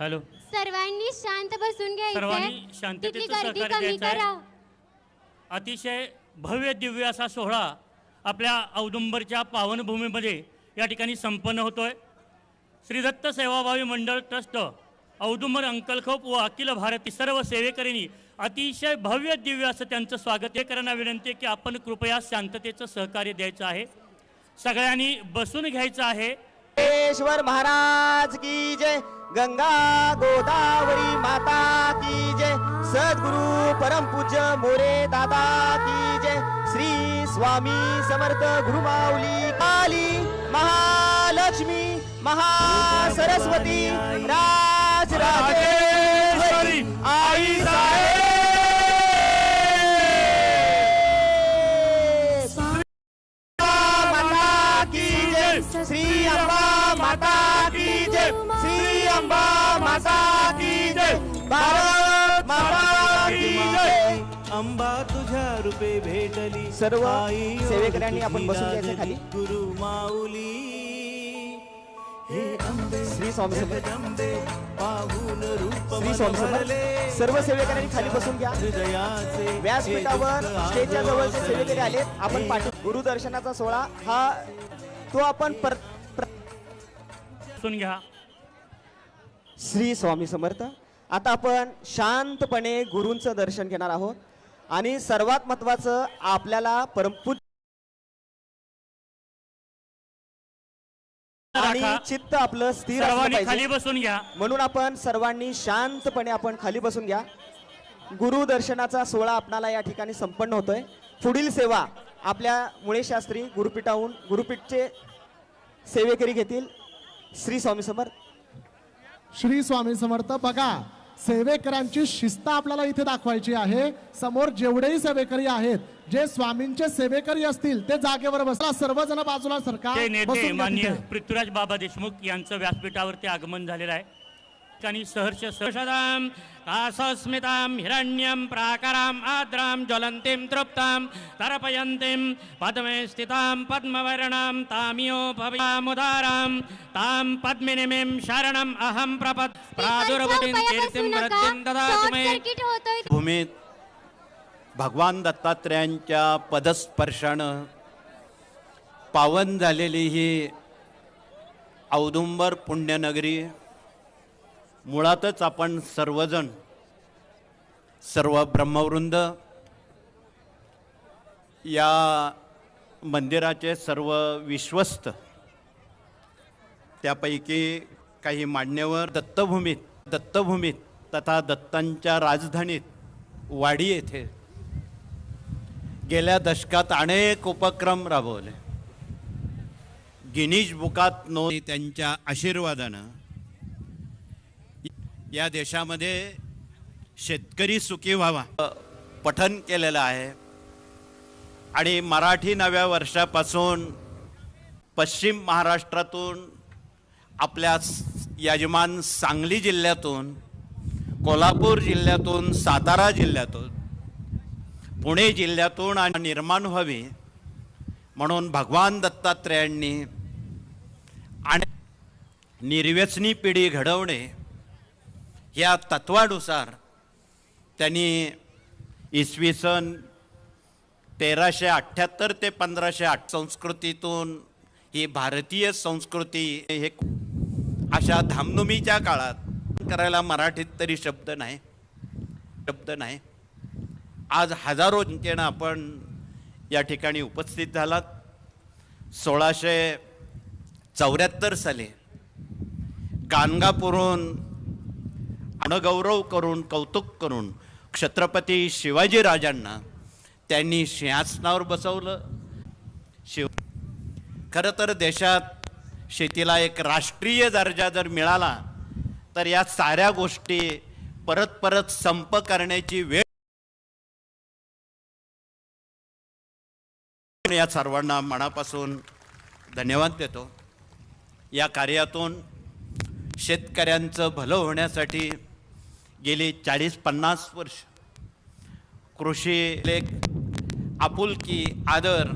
Hello. सर्वांनी शांत बसून सर्वांनी शांततेचं गर्दी सहकार्य कमी द्यायचं आहे. करा. अतिशय भव्य दिव्य असा सोहळा आपल्या औदुंबरच्या पावनभूमीमध्ये या ठिकाणी संपन्न होतोय. श्री दत्त सेवाभावी मंडळ ट्रस्ट औदुंबर अंकलखोप व अखिल भारती सर्व सेवेकरींनी अतिशय भव्य दिव्य असं त्यांचं स्वागत हे करण्यास विनंती आहे की आपण कृपया शांततेचं सहकार्य द्यायचं आहे. सगळ्यांनी बसून घ्यायचं आहे. ईश्वर महाराज की जय। गंगा गोदावरी माता की जय। सद्गुरु परम पूज्य मोरे दादा की जय। श्री स्वामी समर्थ गुरुमाऊली काली महालक्ष्मी महासरस्वती राज राजेश्वरी आई साहेब। अंबा तुझ्या रूपे भेटली सर्व आई सेवेकऱ्यांनी आपण बसून घ्यायचं खाली. गुरु माऊली हे अंबे श्री स्वामी समर्थ. जगदंबे पाहून रूप श्री स्वामी समर्थ. मनोहरले. सर्व सेवेकऱ्यांनी खाली बसून घ्या हृदयाचे व्यासपीठावर स्टेजच्या जवळचे. सेवेकरी आले आपण पाठी गुरुदर्शनाचा सोहळा हा तो आपण बसून घ्या श्री स्वामी समर्थ आता आपण शांतपणे गुरूंचं दर्शन घेणार आहोत आणि सर्वात महत्वाचं आपल्याला परमपूज आणि राखा. चित्त आपलं स्थिर असलं सर्वांनी खाली पाहिजे बसून घ्या. म्हणून आपण सर्वांनी शांतपणे आपण खाली बसून घ्या. गुरु दर्शनाचा सोहळा आपणाला या ठिकाणी संपन्न होतोय. पुढील सेवा आपल्या मुळे शास्त्री गुरुपीठाहून गुरुपीठचे सेवेकरी घेतील. श्री स्वामी समर्थ. श्री स्वामी समर्थ बघा. सेवेकऱ्यांची शिस्त आपल्याला इथे दाखवायची आहे समोर जेवढेही सेवेकरी आहेत जे स्वामींचे सेवेकरी असतील ते जागेवर बसला सर्वजण बाजूला सरका ते नेते बसून घ्या माननीय तिथे. पृथ्वीराज बाबा देशमुख यांचं व्यासपीठावरती आगमन झालेलं आहे आणि सहर्ष सहर्षदाम कासस्मितां हिरण्यं प्राकाराम् आद्रां ज्वलन्तीं तृप्तां तरपयन्तीं पद्मे स्थितां पद्मवर्णां तामियो भव्यामुदारां तां पद्मिनीमीं शरणम् अहं प्रपद प्रादुर्भूतिं कीर्तिं वृद्धिं ददातु मे भूमीत भगवान दत्तात्रयांच्या पदस्पर्शानं पावन झालेली ही औदुंबर पुण्यनगरी मुळातच आपण सर्वजण सर्व ब्रह्मवृंद या मंदिराचे सर्व विश्वस्त त्यापैकी काही मान्यवर दत्तभूमीत दत्तभूमीत तथा दत्तांच्या राजधानीत वाडी येथे गेल्या दशकात अनेक उपक्रम राबवले. गिनीज बुकात नोंद त्यांच्या आशीर्वादानं या देशामध्ये शेतकरी सुखी व्हावा. पठन केलेलं आहे. आणि मराठी नव्या वर्षापासून पश्चिम महाराष्ट्रातून आपल्या यजमान सांगली जिल्ह्यातून कोल्हापूर जिल्ह्यातून सातारा जिल्ह्यातून पुणे जिल्ह्यातून आणि निर्माण व्हावी म्हणून भगवान दत्तात्रयांनी आणि निर्व्यसनी पिढी घडवणे या तत्वानुसार त्यांनी इसवी सन तेराशे अठ्ठ्याहत्तर ते पंधराशे आठ संस्कृतीतून ही भारतीय संस्कृती हे अशा धामधुमीच्या काळात करायला मराठीत तरी शब्द नाही शब्द नाही. आज हजारो जनतेनं आपण या ठिकाणी उपस्थित झालात. सोळाशे चौऱ्याहत्तर साली गाणगापूरून गुणगौरव करून कौतुक करून छत्रपती शिवाजीराजांना त्यांनी सिंहासनावर बसवलं. शिव खरं तर देशात शेतीला एक राष्ट्रीय दर्जा जर मिळाला तर या साऱ्या गोष्टी परत परत संप करण्याची वेळ या सर्वांना मनापासून धन्यवाद देतो. या कार्यातून शेतकऱ्यांचं भलं होण्यासाठी गेली चाळीस पन्नास वर्ष. कृषी लेख आपुलकी आदर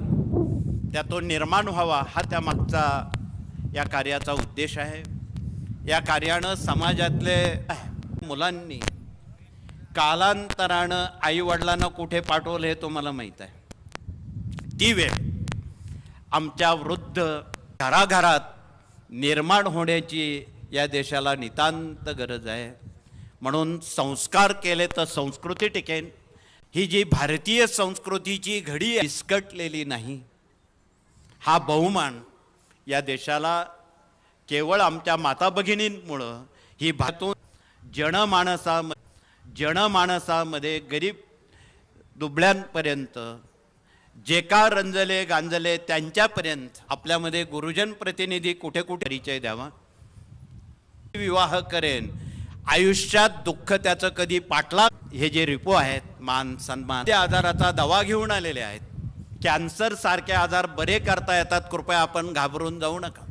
त्यातून निर्माण व्हावा हा त्यामागचा या कार्याचा उद्देश आहे. या कार्यानं समाजातले मुलांनी कालांतरानं आईवडिलांना कुठे पाठवलं हे तुम्हाला माहीत आहे. ती वेळ आमच्या वृद्ध घराघरात निर्माण होण्याची या देशाला नितांत गरज आहे. म्हणून संस्कार केले तर संस्कृती टिकेन. ही जी भारतीय संस्कृतीची घडी विस्कटलेली नाही. हा बहुमान या देशाला केवळ आमच्या माता भगिनींमुळं ही भातून जनमानसा जनमानसामध्ये गरीब दुबळ्यांपर्यंत जे का रंजले गांजले त्यांच्यापर्यंत आपल्यामध्ये गुरुजन प्रतिनिधी कुठे कुठे परिचय द्यावा? विवाह करेन. आयुष्यात दुःख त्याचं कधी पाटला हे जे रिपो आहेत मान सन्मान त्या आजाराचा दवा घेऊन आलेले आहेत. कॅन्सर सारखे आजार बरे करता येतात कृपया आपण घाबरून जाऊ नका.